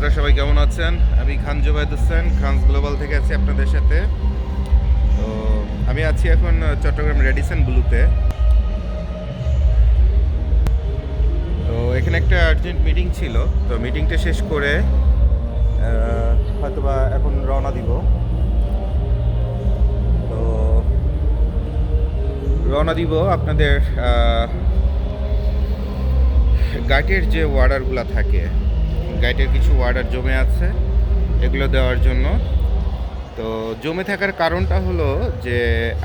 বন্ধুরা সবাই কেমন আছেন? আমি খান জোবায়দ হোসেন খানস গ্লোবাল থেকে আছি আপনাদের সাথে। তো আমি আছি এখন চট্টগ্রাম রেডিসন ব্লুতে। তো এখানে একটা আর্জেন্ট মিটিং ছিল। তো মিটিংটা শেষ করে হয়তোবা এখন রওনা দিব। তো রওনা দিব আপনাদের আহ, গাইটের যে ওয়ার্ডারগুলো থাকে গাইটের কিছু ওয়ার্ডার জমে আছে, এগুলো দেওয়ার জন্য। তো জমে থাকার কারণটা হলো যে,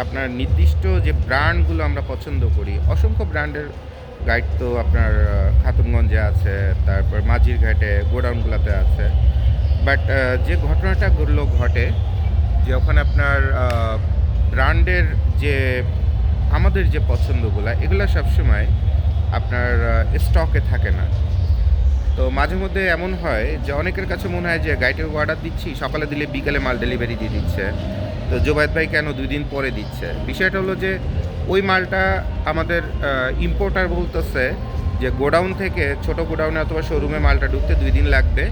আপনার নির্দিষ্ট যে ব্র্যান্ডগুলো আমরা পছন্দ করি, অসংখ্য ব্র্যান্ডের গাইড তো আপনার খাতুনগঞ্জে আছে, তারপর মাঝির ঘাটে গোডাউনগুলোতে আছে। বাট যে ঘটনাটা ঘটলো, ঘটে যে ওখানে আপনার ব্র্যান্ডের যে, আমাদের যে পছন্দগুলো, এগুলো সবসময় আপনার স্টকে থাকে না। তো মাঝে মধ্যে এমন হয় যে অনেকের কাছে মনে হয় যে গাইডের অর্ডার দিচ্ছি, সকালে দিলে বিকালে মাল ডেলিভারি দিয়ে দিচ্ছে। তো জোবায়দ ভাই কেন দুই দিন পরে দিচ্ছে? বিষয়টা হলো যে ওই মালটা আমাদের ইম্পোর্টার বলতেছে যে গোডাউন থেকে ছোট গোডাউনে অথবা শোরুমে মালটা ঢুকতে দুই দিন লাগবে।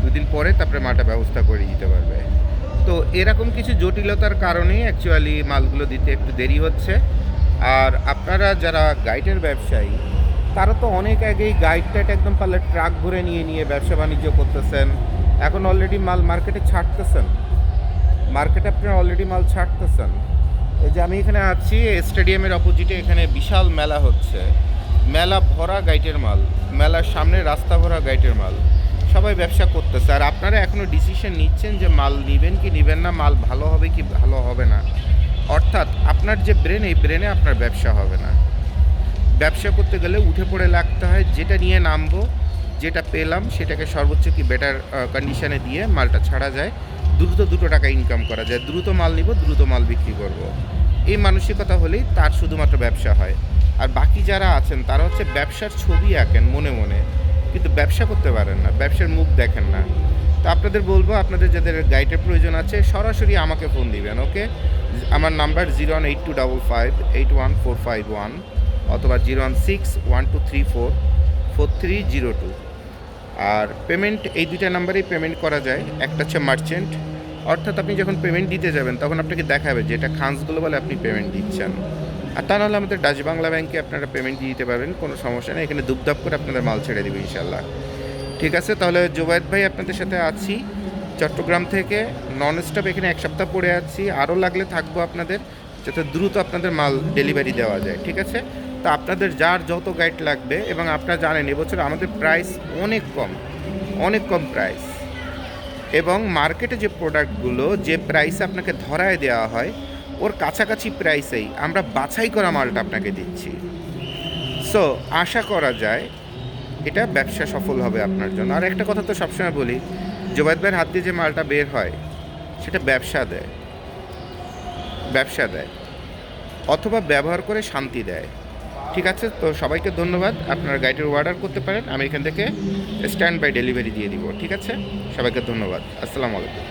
দুই দিন পরে তারপরে মালটা ব্যবস্থা করে দিতে পারবে। তো এরকম কিছু জটিলতার কারণেই অ্যাকচুয়ালি মালগুলো দিতে একটু দেরি হচ্ছে। আর আপনারা যারা গাইডের ব্যবসায়ী তারা তো অনেক আগেই গাইড টাইড একদম পারলে ট্রাক ভরে নিয়ে নিয়ে ব্যবসা বাণিজ্য করতেছেন। এখন অলরেডি মাল মার্কেটে ছাড়তেছেন। মার্কেটে আপনারা অলরেডি মাল ছাড়তেছেন। এই যে আমি এখানে আছি স্টেডিয়ামের অপোজিটে এখানে বিশাল মেলা হচ্ছে। মেলা ভরা গাইটের মাল, মেলার সামনে রাস্তা ভরা গাইটের মাল। সবাই ব্যবসা করতেছে। আর আপনারা এখনও ডিসিশন নিচ্ছেন যে মাল নেবেন কি নেবেন না, মাল ভালো হবে কি ভালো হবে না। অর্থাৎ আপনার যে ব্রেন এই ব্রেনে আপনার ব্যবসা হবে না। ব্যবসা করতে গেলে উঠে পড়ে লাগতে হয়, যেটা নিয়ে নামবো, যেটা পেলাম, সেটাকে সর্বোচ্চ কি বেটার কন্ডিশনে দিয়ে মালটা ছাড়া যায়। দ্রুত দুটো টাকা ইনকাম করা যায়। দ্রুত মাল নিব, দ্রুত মাল বিক্রি করব। এই মানসিকতা হলেই তার শুধুমাত্র ব্যবসা হয়। আর বাকি যারা আছেন, তারা হচ্ছে ব্যবসার ছবি আঁকেন মনে মনে। কিন্তু ব্যবসা করতে পারেন না, ব্যবসার মুখ দেখেন না। তো আপনাদের বলব, আপনাদের যাদের গাইডের প্রয়োজন আছে, সরাসরি আমাকে ফোন দিবেন ওকে আমার number zero one eight two double five eight one four five one অথবা zero one six one two three four four three zero two. আর পেমেন্ট এই দুইটা নাম্বারেই পেমেন্ট করা যায়। একটা হচ্ছে মার্চেন্ট অর্থাৎ আপনি যখন পেমেন্ট দিতে যাবেন, তখন আপনাকে দেখাবে যে এটা খান্সগুলো বলে আপনি পেমেন্ট দিচ্ছেন। আর তা নাহলে আমাদের ডাচ বাংলা ব্যাংকে আপনারা পেমেন্ট দিয়ে দিতে পারবেন, কোনো সমস্যা নেই। এখানে দুপদাপ করে আপনাদের মাল ছেড়ে দেবে ইনশাল্লাহ ঠিক আছে, তাহলে জোবায়দ ভাই, আপনাদের সাথে আছি। চট্টগ্রাম থেকে নন স্টপ এখানে এক সপ্তাহ পড়ে আছি। আরও লাগলে থাকব আপনাদের, যাতে দ্রুত আপনাদের মাল ডেলিভারি দেওয়া যায়। ঠিক আছে? তা আপনাদের যার যত গাইড লাগবে এবং আপনারা জানেন, এবছর আমাদের প্রাইস অনেক কম অনেক কম প্রাইস এবং মার্কেটে যে প্রোডাক্টগুলো যে প্রাইসে আপনাকে ধরায় দেওয়া হয়, ওর কাছাকাছি প্রাইসেই আমরা বাছাই করা মালটা আপনাকে দিচ্ছি। সো আশা করা যায় এটা ব্যবসা সফল হবে আপনার জন্য। আর একটা কথা তো সবসময় বলি, জোবায়দ ভাইয়ের হাত দিয়ে যে মালটা বের হয়, সেটা ব্যবসা দেয়। ব্যবসা দেয়। অথবা ব্যবহার করে শান্তি দেয়। ঠিক আছে, তো সবাইকে ধন্যবাদ। আপনারা গাইডের অর্ডার করতে পারেন, আমি এখান থেকে স্ট্যান্ড বাই ডেলিভারি দিয়ে দিব, ঠিক আছে? সবাইকে ধন্যবাদ। আসসালামু আলাইকুম।